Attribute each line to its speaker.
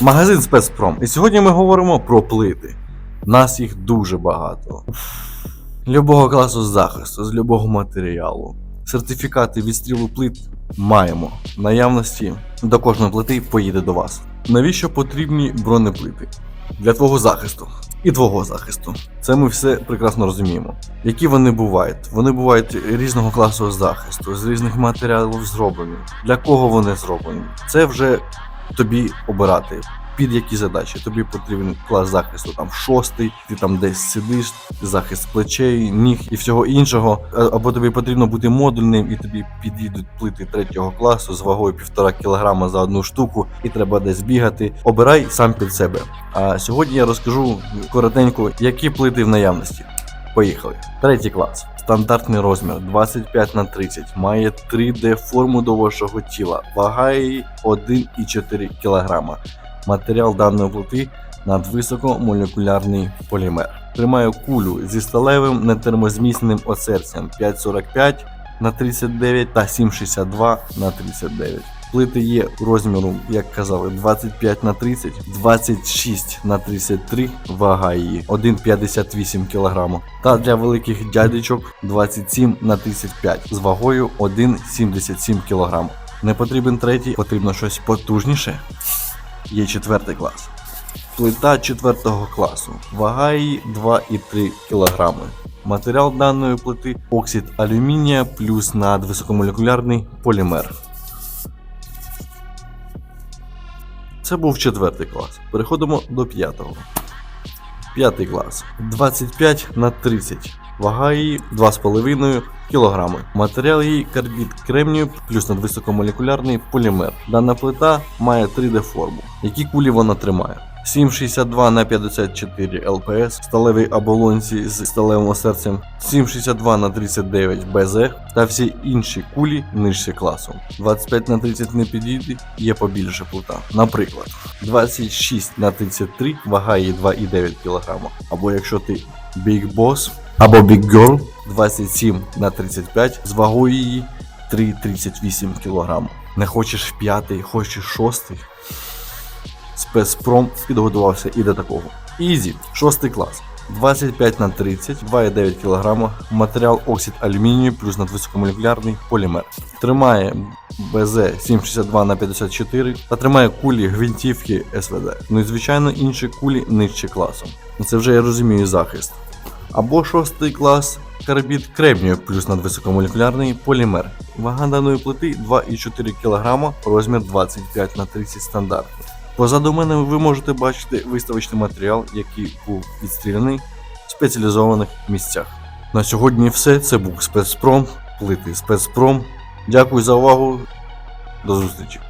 Speaker 1: Магазин спецпром. І сьогодні ми говоримо про плити. Нас їх дуже багато. Любого класу захисту, з любого матеріалу. Сертифікати відстрілу плит маємо. Наявності до кожної плити поїде до вас. Навіщо потрібні бронеплити? Для твого захисту і твого захисту. Це ми все прекрасно розуміємо. Які вони бувають? Вони бувають різного класу захисту, з різних матеріалів зроблені. Для кого вони зроблені? Це вже тобі обирати. Під які задачі тобі потрібен клас захисту там шостий, ти там десь сидиш, захист плечей, ніг і всього іншого. Або тобі потрібно бути модульним, і тобі підійдуть плити третього класу з вагою півтора кілограма за одну штуку, і треба десь бігати. Обирай сам під себе. А сьогодні я розкажу коротенько, які плити в наявності. Поїхали. Третій клас. Стандартний розмір 25 на 30. Має 3D форму до вашого тіла. Вага її 1,4 кг. Матеріал даної плити надвисокомолекулярний полімер. Тримає кулю зі сталевим нетермозміцненим осерцям 5,45 на 39 та 7,62 на 39. Плити є розміру, як казали, 25 на 30, 26 на 33, вага її 1,58 кг. Та для великих дядечок 27 на 35 з вагою 1,77 кг. Не потрібен третій, потрібно щось потужніше. Є четвертий клас. Плита четвертого класу. Вага її 2,3 кг. Матеріал даної плити оксид алюмінія плюс надвисокомолекулярний полімер. Це був четвертий клас. Переходимо до п'ятого. П'ятий клас. 25 на 30. Вага її 2,5 кг. Матеріал її карбід кремнію плюс надвисокомолекулярний полімер. Дана плита має 3D форму. Які кулі вона тримає? 7,62 на 54 ЛПС, сталевий оболонці з сталевим серцем, 7,62 на 39 БЗ та всі інші кулі нижче класу. 25 на 30 не підійде, є побільше плита. Наприклад, 26 на 33 вага її 2,9 кг. Або якщо ти Big Boss або Big Girl 27 на 35 з вагою її 3,38 кг. Не хочеш п'ятий, хочеш шостий. Спецпром підготувався і до такого. Ізі, 6 клас. 25 на 30, 2,9 кг, матеріал оксид алюмінію плюс надвисокомолекулярний полімер. Тримає БЗ 762 на 54 та тримає кулі гвинтівки СВД. Ну і звичайно інші кулі нижче класом. Ну Це вже я розумію захист. Або 6 клас карбід кремнію плюс надвисокомолекулярний полімер. Вага даної плити 2,4 кг, розмір 25 на 30 стандартний. Позаду мене ви можете бачити виставочний матеріал, який був відстріляний в спеціалізованих місцях. На сьогодні все. Це був спецпром, плити спецпром. Дякую за увагу. До зустрічі.